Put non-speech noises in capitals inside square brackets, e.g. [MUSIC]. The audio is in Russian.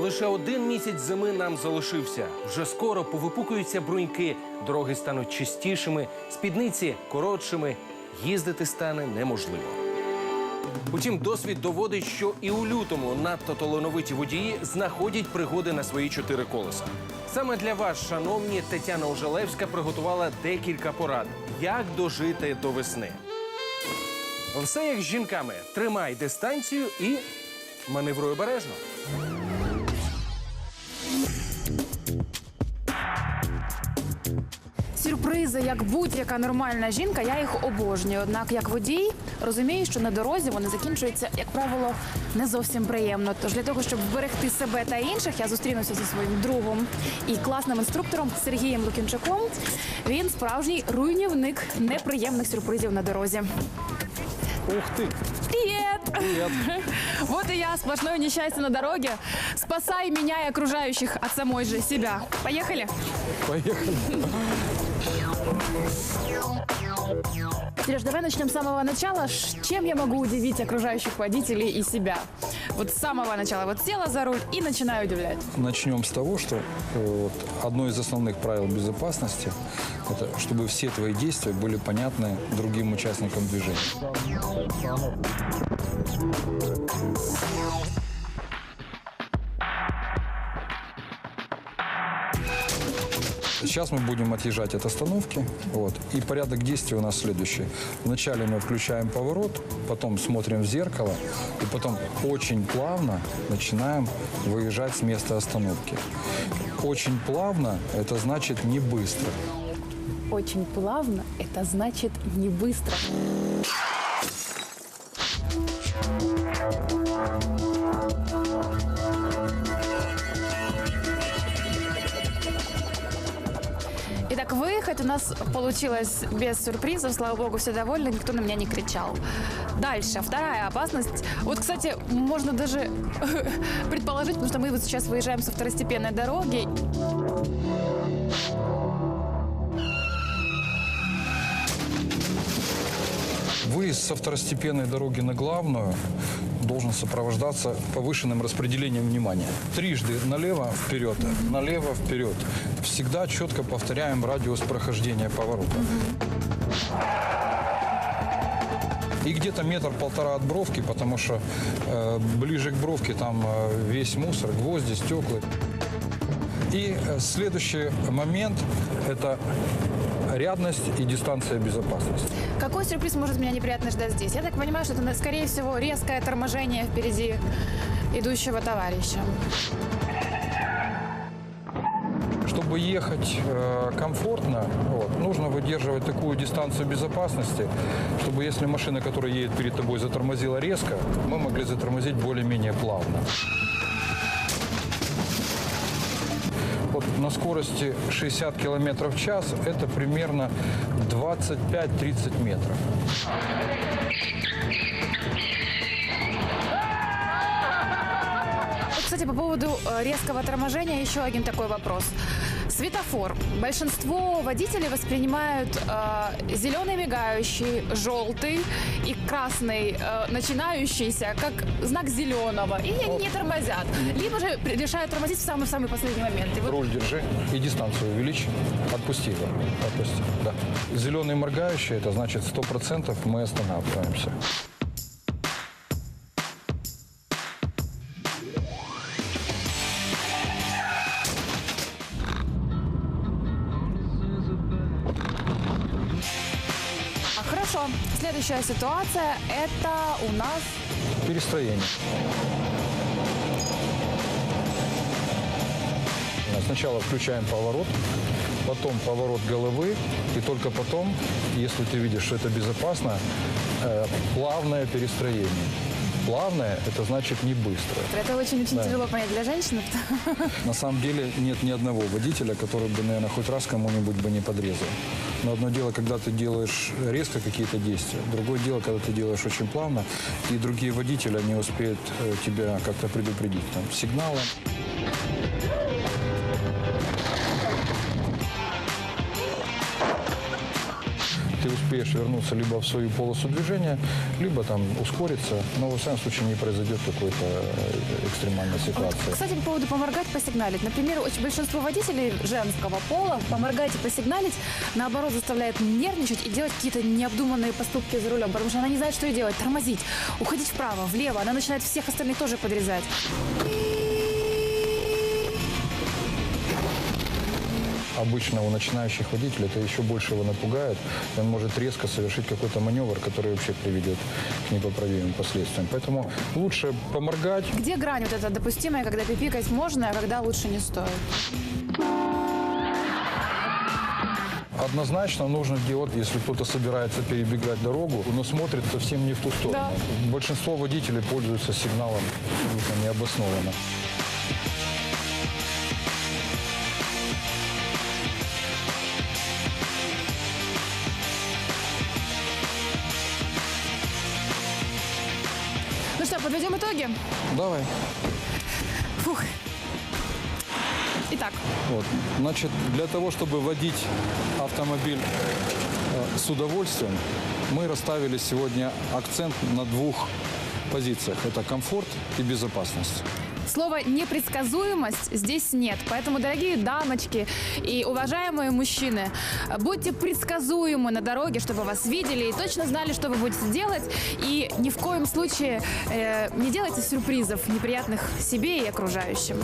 Лише один місяць зими нам залишився. Вже скоро повипукуються бруньки, дороги стануть чистішими, спідниці коротшими. Їздити стане неможливо. Утім, досвід доводить, що і у лютому надто талановиті водії знаходять пригоди на свої чотири колеса. Саме для вас, шановні, Тетяна Ожелевська приготувала декілька порад, як дожити до весни. Все як з жінками. Тримай дистанцію і маневруй обережно. Сюрпризи, як будь-яка нормальна жінка, я їх обожнюю. Однак, як водій, розумію, що на дорозі вони закінчуються, як правило, не зовсім приємно. Тож для того, щоб вберегти себе та інших, я зустрінуся зі своїм другом і класним інструктором Сергієм Лукінчуком. Він справжній руйнівник неприємних сюрпризів на дорозі. Ух ты! Привет! Привет! [LAUGHS] Вот и я, сплошное несчастье на дороге. Спасай меня и окружающих от самой же себя. Поехали! Поехали! Сереж, давай начнем с самого начала. Чем я могу удивить окружающих водителей и себя? Вот с самого начала. Вот села за руль и начинаю удивлять. Начнем с того, что э, вот, одно из основных правил безопасности – это чтобы все твои действия были понятны другим участникам движения. Сейчас мы будем отъезжать от остановки. Вот. И порядок действий у нас следующий. Вначале мы включаем поворот, потом смотрим в зеркало, и потом очень плавно начинаем выезжать с места остановки. Очень плавно – это значит не быстро. Очень плавно, это значит не быстро. Итак, выехать у нас получилось без сюрпризов. Слава богу, все довольны, никто на меня не кричал. Дальше, вторая опасность. Вот, кстати, можно даже [LAUGHS] предположить, потому что мы вот сейчас выезжаем со второстепенной дороги. Выезд со второстепенной дороги на главную должен сопровождаться повышенным распределением внимания. Трижды налево, вперед, налево, вперед. Всегда четко повторяем радиус прохождения поворота. И где-то метр-полтора от бровки, потому что э, ближе к бровке там э, весь мусор, гвозди, стекла. И э, следующий момент – это рядность и дистанция безопасности. Какой сюрприз может меня неприятно ждать здесь? Я так понимаю, что это, скорее всего, резкое торможение впереди идущего товарища. Чтобы ехать э, комфортно, вот, нужно выдерживать такую дистанцию безопасности, чтобы если машина, которая едет перед тобой, затормозила резко, мы могли затормозить более-менее плавно. Вот на скорости 60 км в час это примерно 25-30 метров. Кстати, по поводу э, резкого торможения еще один такой вопрос. Светофор. Большинство водителей воспринимают э, зеленый мигающий, желтый и красный э, начинающийся как знак зеленого и не, не тормозят. Либо же решают тормозить в самый-самый последний момент. И вот Руль держи и дистанцию увеличь. Отпусти его. Отпусти. Да. Зеленый моргающий, это значит 100% мы останавливаемся. Хорошо. Следующая ситуация – это у нас Перестроение. Сначала включаем поворот, потом поворот головы, и только потом, если ты видишь, что это безопасно, э, плавное перестроение. Плавное – это значит не быстро. это очень-очень Да. тяжело понять для женщины. На самом деле нет ни одного водителя, который бы, наверное, хоть раз кому-нибудь бы не подрезал. Но одно дело, когда ты делаешь резко какие-то действия, другое дело, когда ты делаешь очень плавно, и другие водители не успеют э, тебя как-то предупредить там, сигналом. Ты успеешь вернуться либо в свою полосу движения, либо там ускориться, но в всяком случае не произойдет какой-то э, экстремальной ситуации. Кстати, по поводу поморгать, посигналить. Например, очень большинство водителей женского пола поморгать и посигналить, наоборот, заставляет нервничать и делать какие-то необдуманные поступки за рулем, потому что она не знает, что ей делать. Тормозить, уходить вправо, влево. Она начинает всех остальных тоже подрезать. Обычно у начинающих водителей это еще больше его напугает, и он может резко совершить какой-то маневр, который вообще приведет к непоправимым последствиям. Поэтому лучше поморгать, Где грань вот эта допустимая, когда пипикать можно, а когда лучше не стоит? Однозначно нужно делать, если кто-то собирается перебегать дорогу, но смотрит совсем не в ту сторону. Большинство водителей пользуются сигналом абсолютно необоснованно. Подведем итоги? Давай. Фух. Итак, Вот. Значит, для того, чтобы водить автомобиль э, с удовольствием, мы расставили сегодня акцент на двух позициях. Это комфорт и безопасность. Слова непредсказуемость здесь нет. Поэтому, дорогие дамочки и уважаемые мужчины, будьте предсказуемы на дороге, чтобы вас видели и точно знали, что вы будете делать. И ни в коем случае э, не делайте сюрпризов неприятных себе и окружающим.